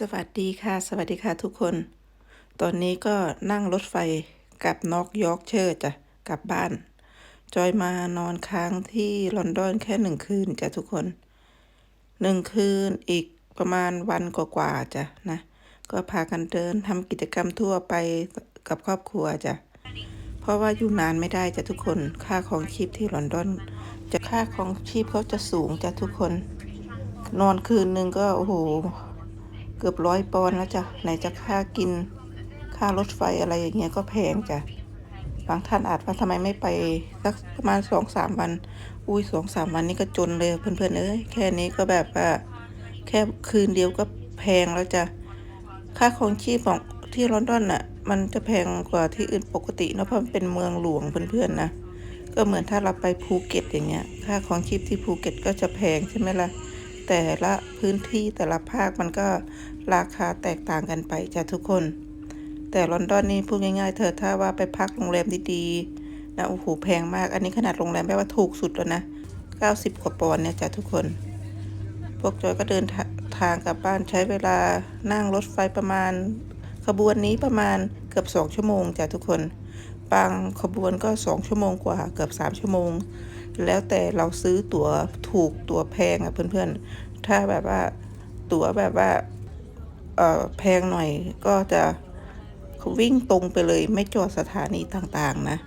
สวัสดีค่ะ สวัสดีค่ะทุกคน ตอนนี้ก็นั่งรถไฟกลับนอกยอร์กเชอร์จ้ะกลับบ้าน จอยมานอนค้างที่ลอนดอนแค่หนึ่งคืนจ้ะทุกคนหนึ่งคืนอีกประมาณวันกว่าๆจ้ะนะ ก็พากันเดินทำกิจกรรมทั่วไปกับครอบครัวจ้ะเพราะว่าอยู่นานไม่ได้จ้ะทุกคน ค่าของชีพที่ลอนดอน จะค่าของชีพเขาจะสูงจ้ะทุกคน นอนคืนหนึ่งก็โอ้โห เกือบร้อยปอนด์แล้วจ้ะไหนจะค่ากินค่ารถไฟอะไรอย่างเงี้ยก็แพงจ้ะบางท่านอาจว่าทำไมไม่ไปสักประมาณสองสามวัน อุ้ยสองสามวันนี้ก็จนเลยเพื่อนๆเอ้ยแค่นี้ก็แบบว่าแค่คืนเดียวก็แพงแล้วจ้ะค่าของชีพของที่ลอนดอนน่ะ มันจะแพงกว่าที่อื่นปกติเนะเพราะมันเป็นเมืองหลวงเพื่อนๆนะก็เหมือนถ้าเราไปภูเก็ตอย่างเงี้ย ค่าของชีพที่ภูเก็ตก็จะแพงใช่ไหมล่ะ แต่ละพื้นที่แต่ละภาคมันก็ราคาแตกต่างกันไปจ้ะทุกคน แต่ลอนดอนนี่พูดง่ายๆ เธอถ้าว่าไปพักโรงแรมดีๆนะโอ้โหแพงมาก อันนี้ขนาดโรงแรมแปลว่าถูกสุดแล้วนะ 90กว่าปอนด์เนี่ยจ้ะทุกคน พวกจอยก็เดินทาทางกลับบ้านใช้เวลานั่งรถไฟประมาณ ขบวนนี้ประมาณเกือบสองชั่วโมงจ้ะทุกคนบางขบวนก็สองชั่วโมงกว่าเกือบสามชั่วโมง แล้วแต่เราซื้อตั๋วถูกตั๋วแพงอะเพื่อน ถ้าแบบว่าตั๋วแบบว่าเแพงหน่อยก็จะวิ่งตรงไปเลยไม่จอดสถานีต่างๆนะ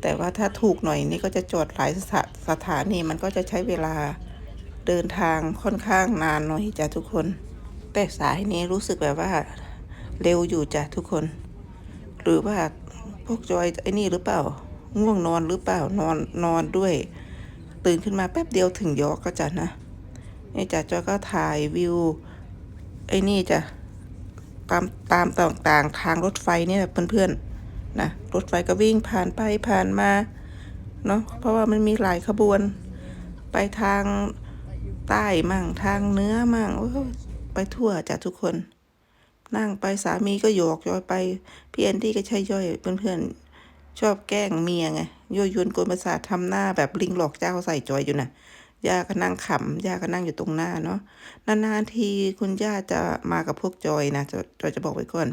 แต่ว่าถ้าถูกหน่อยนี่ก็จะจอดหลายสถาสถานีมันก็จะใช้เวลาเดินทางค่อนข้างนานหน่อยจ้ะทุกคน แต่สายนี้รู้สึกแบบว่าเร็วอยู่จ้ะทุกคน หรือว่าพวกจอยไอ้นี่หรือเปล่า ง่วงนอนหรือเปล่านอนนอนด้วย ตื่นขึ้นมาแป๊บเดียวถึงยอกก็จะนะ นี่จ้ะจอยก็ถ่ายวิวไอ้นี่จ้ะตามตามต่างๆทางรถไฟเนี่ยเพื่อนๆนะรถไฟก็วิ่งผ่านไปผ่านมาเนาะเพราะว่ามันมีหลายขบวน ไปทางใต้มั่งทางเนื้อมั่งโอ้ยไปทั่วจ้ะทุกคน นั่งไปสามีก็โยกย้อยไปพี่แอนดี้ก็ใช่ย่อยเพื่อนๆชอบแกล้งเมียไงยั่วยวนกวนประสาททำหน้าแบบลิงหลอกเจ้าใส่จอยอยู่นะ ย่าก็นั่งขำย่าก็นั่งอยู่ตรงหน้าเนาะนานๆทีคุณย่าจะมากับพวกจอยนะจอยจอยจะบอกไว้ก่อน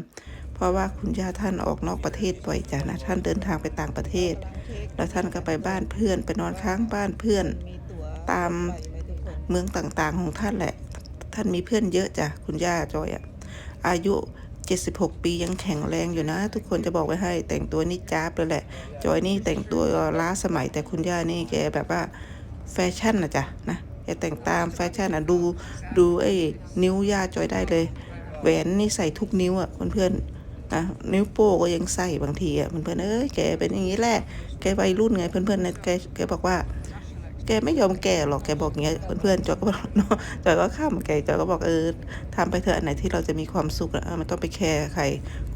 เพราะว่าคุณย่าท่านออกนอกประเทศบ่อยจ้ะนะท่านเดินทางไปต่างประเทศ แล้วท่านก็ไปบ้านเพื่อนไปนอนค้างบ้านเพื่อน ตามเมืองต่างๆของท่านแหละ ท่านมีเพื่อนเยอะจ้ะคุณย่าจอยอะอายุ 76 ปียังแข็งแรงอยู่นะ ทุกคนจะบอกไว้ให้แต่งตัวนี่จ้าบเลยแหละ จอยนี่แต่งตัวล้าสมัยแต่คุณย่านี่แกแบบว่า แฟชั่นนะจ๊ะนะแกแต่งตามแฟชั่นอะดูดูไอ้นิ้วย่าจอยได้เลย แหวนนี่ใส่ทุกนิ้วอะเพื่อนๆนะนิ้วโป้ก็ยังใส่บางทีอะเพื่อนๆเอ้ยแกเป็นอย่างนี้แหละแกวัยรุ่นไงเพื่อนๆนะแกแกบอกว่าแกไม่ยอมแก่หรอกแกบอกอย่างเงี้ยเพื่อนๆจอยก็บอกเนาะจอยก็ข้ามแกจอยก็บอกเออทำไปเถอะอันไหนที่เราจะมีความสุขอะเออมันต้องไปแคร์ใคร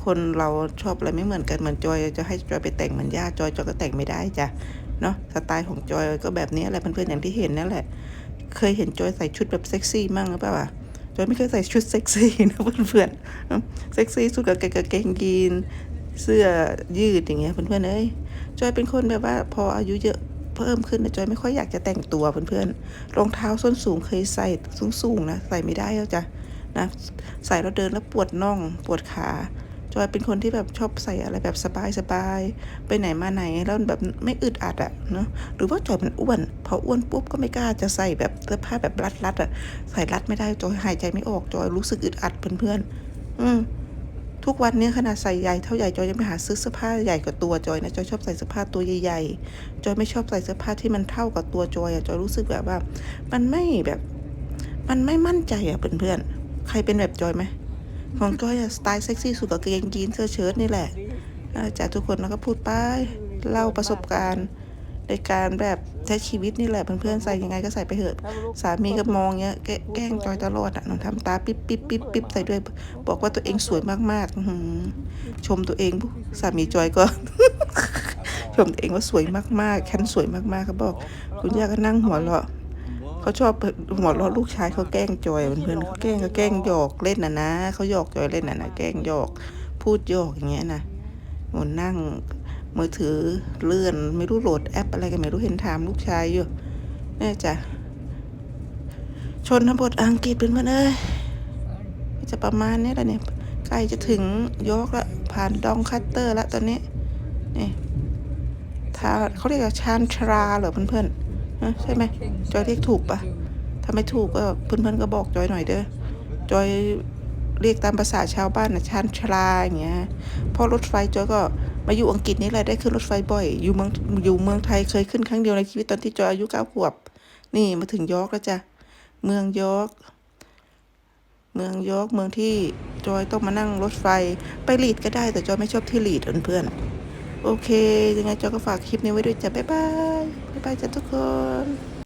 คนเราชอบอะไรไม่เหมือนกันเหมือนจอยจะให้จอยไปแต่งเหมือนย่าจอยจอยก็แต่งไม่ได้จ้ะ เนาะสไตล์ของจอยก็แบบนี้แหละเพื่อนๆอย่างที่เห็นนั่นแหละ เคยเห็นจอยใส่ชุดแบบเซ็กซี่มั่งหรือเปล่าอะจอยไม่เคยใส่ชุดเซ็กซี่นะเพื่อนๆเนอะเซ็กซี่สุดกับกางเกงยีนเสื้อยืดอย่างเงี้ยเพื่อนๆเอ้ยจอยเป็นคนแบบว่าพออายุเยอะเพิ่มขึ้นนะจอยไม่ค่อยอยากจะแต่งตัวเพื่อนๆรองเท้าส้นสูงเคยใส่สูงๆนะใส่ไม่ได้แล้วจ้ะนะใส่แล้วเดินแล้วปวดน่องปวดขา จอยเป็นคนที่แบบชอบใส่อะไรแบบสบายๆไปไหนมาไหนแล้วแบบไม่อึดอัดอะเนาะหรือว่าจอยมันอ้วนพออ้วนปุ๊บก็ไม่กล้าจะใส่แบบเสื้อผ้าแบบรัดๆอะใส่รัดไม่ได้จอยหายใจไม่ออกจอยรู้สึกอึดอัดเพื่อนๆอืมทุกวันนี้ขนาดใส่ใหญ่เท่าใหญ่จอยยังไปหาซื้อเสื้อผ้าใหญ่กว่าตัวจอยนะจอยชอบใส่เสื้อผ้าตัวใหญ่ๆจอยไม่ชอบใส่เสื้อผ้าที่มันเท่ากับตัวจอยอะจอยรู้สึกแบบว่า มันไม่แบบ มันไม่มั่นใจอะเพื่อนๆใครเป็นแบบจอยไหม ของจอยสไตล์เซ็กซี่สุดกับกางเกงยีนเสื้อเชิ้ตนี่แหละจากทุกคนแล้วก็พูดไปเล่าประสบการณ์ในการแบบใช้ชีวิตนี่แหละเพื่อนๆใส่ยังไงก็ใส่ไปเถอะ สามีก็มองเงี้ยแกล้งจอยตลอดอะหนูทำตาปิ๊บปิ๊บปิ๊บปิ๊บใส่ด้วย บอกว่าตัวเองสวยมากๆชมตัวเองสามีจอยก็ ชมตัวเองว่าสวยมากๆฉันสวยมากๆเขาบอก คุณย่าก็นั่งหัวเราะ เขาชอบหัวเราะลูกชายเขาแกล้งจอยเพื่อนเขาแกล้งเขาแกล้งหยอกเล่นนะนะเขาหยอกจอยเล่นนะนะแกล้งหยอกพูดหยอกอย่างเงี้ยนะหนูนั่งมือถือเลื่อนไม่รู้โหลดแอปอะไรกันไม่รู้เห็นถามลูกชายอยู่แน่จ้ะชนบทอังกฤษเป็นมันเอ้ยจะประมาณนี้แหละเนี่ยใกล้จะถึงยอกละผ่านดองคัตเตอร์ละตอนนี้นี่ทาเขาเรียกว่าชานชราเหรอเพื่อนๆ ฮะใช่ไหมจอยเรียกถูกปะถ้าไม่ถูกก็เพื่อนๆก็บอกจอยหน่อยเด้อจอยเรียกตามภาษาชาวบ้านนะชานชราอย่างเงี้ยพราะรถไฟจอยก็มาอยู่อังกฤษนี่แหละได้ขึ้นรถไฟบ่อย อยู่เมืองอยู่เมืองไทยเคยขึ้นครั้งเดียวในชีวิตตอนที่จอยอายุเก้าขวบ นี่มาถึงยอร์กแล้วจ้ะเมืองยอร์กเมืองยอร์กเมืองที่จอยต้องมานั่งรถไฟไปลีดก็ได้แต่จอยไม่ชอบที่ลีดเพื่อนๆโอเค ยังไงจอยก็ฝากคลิปนี้ไว้ด้วยจ้ะบ๊ายบาย บ๊า